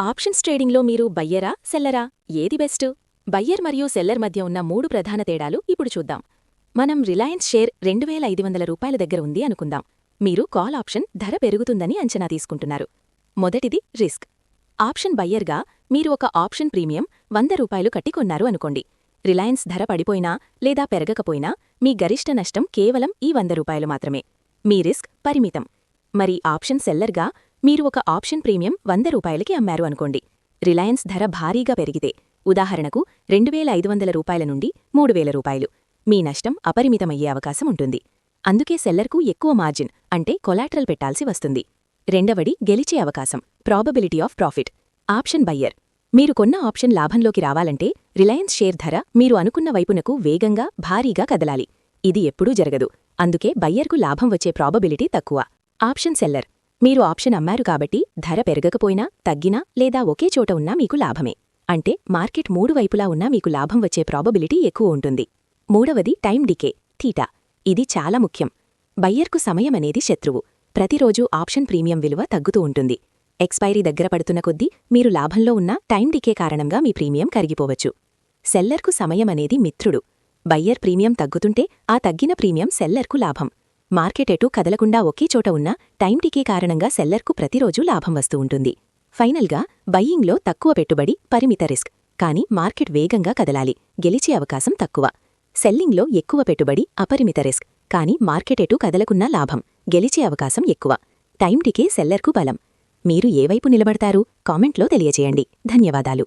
Options ట్రేడింగ్లో మీరు బయ్యరా సెల్లరా? ఏది బెస్ట్? బయ్యర్ మరియు సెల్లర్ మధ్య ఉన్న మూడు ప్రధాన తేడాలు ఇప్పుడు చూద్దాం. మనం రిలయన్స్ షేర్ రెండు వేల ఐదు వందల రూపాయల దగ్గర ఉంది అనుకుందాం. మీరు కాల్ ఆప్షన్ ధర పెరుగుతుందని అంచనా తీసుకుంటున్నారు. మొదటిది రిస్క్. ఆప్షన్ బయ్యర్గా మీరు ఒక ఆప్షన్ ప్రీమియం వంద రూపాయలు కట్టి కొన్నారు అనుకోండి. రిలయన్స్ ధర పడిపోయినా లేదా పెరగకపోయినా మీ గరిష్ట నష్టం కేవలం ఈ వంద రూపాయలు మాత్రమే. మీ రిస్క్ పరిమితం. మరి ఆప్షన్ సెల్లర్గా మీరు ఒక ఆప్షన్ ప్రీమియం వంద రూపాయలకి అమ్మారు అనుకోండి. రిలయన్స్ ధర భారీగా పెరిగితే ఉదాహరణకు రెండు వేల ఐదు వందల రూపాయల నుండి మూడు వేల రూపాయలు. మీ నష్టం అపరిమితమయ్యే అవకాశం ఉంటుంది. అందుకే సెల్లర్కు ఎక్కువ మార్జిన్ అంటే కొలాటరల్ పెట్టాల్సి వస్తుంది. రెండవది గెలిచే అవకాశం probability of profit option buyer. మీరు కొన్న ఆప్షన్ లాభంలోకి రావాలంటే రిలయన్స్ షేర్ ధర మీరు అనుకున్న వైపునకు వేగంగా భారీగా కదలాలి. ఇది ఎప్పుడూ జరగదు. అందుకే బయ్యర్కు లాభం వచ్చే ప్రాబబిలిటీ తక్కువ. Option seller. మీరు ఆప్షన్ అమ్మారు కాబట్టి ధర పెరగకపోయినా తగ్గినా లేదా ఒకే చోట ఉన్నా మీకు లాభమే. అంటే మార్కెట్ మూడు వైపులా ఉన్నా మీకు లాభం వచ్చే ప్రాబబిలిటీ ఎక్కువ ఉంటుంది. మూడవది టైం డికే థీటా ఇది చాలా ముఖ్యం. బయ్యర్కు సమయం అనేది శత్రువు. ప్రతిరోజూ ఆప్షన్ ప్రీమియం విలువ తగ్గుతూ ఉంటుంది. ఎక్స్పైరీ దగ్గర పడుతున్న కొద్దీ మీరు లాభంలో ఉన్న టైం డికే కారణంగా మీ ప్రీమియం కరిగిపోవచ్చు. సెల్లర్కు సమయం అనేది మిత్రుడు. బయ్యర్ ప్రీమియం తగ్గుతుంటే ఆ తగ్గిన ప్రీమియం సెల్లర్కు లాభం. మార్కెట్ కదలకుండా ఒకే చోట ఉన్న టైం టికే కారణంగా సెల్లర్కు ప్రతిరోజూ లాభం వస్తూ ఉంటుంది. ఫైనల్గా బయ్యింగ్లో తక్కువ పెట్టుబడి పరిమిత రిస్క్. కానీ మార్కెట్ వేగంగా కదలాలి. గెలిచే అవకాశం తక్కువ. సెల్లింగ్లో ఎక్కువ పెట్టుబడి అపరిమిత రిస్క్. కానీ మార్కెట్ కదలకున్నా లాభం. గెలిచే అవకాశం ఎక్కువ. టైం టికే సెల్లర్కు బలం. మీరు ఏ వైపు నిలబడతారు? కామెంట్లో తెలియజేయండి ధన్యవాదాలు.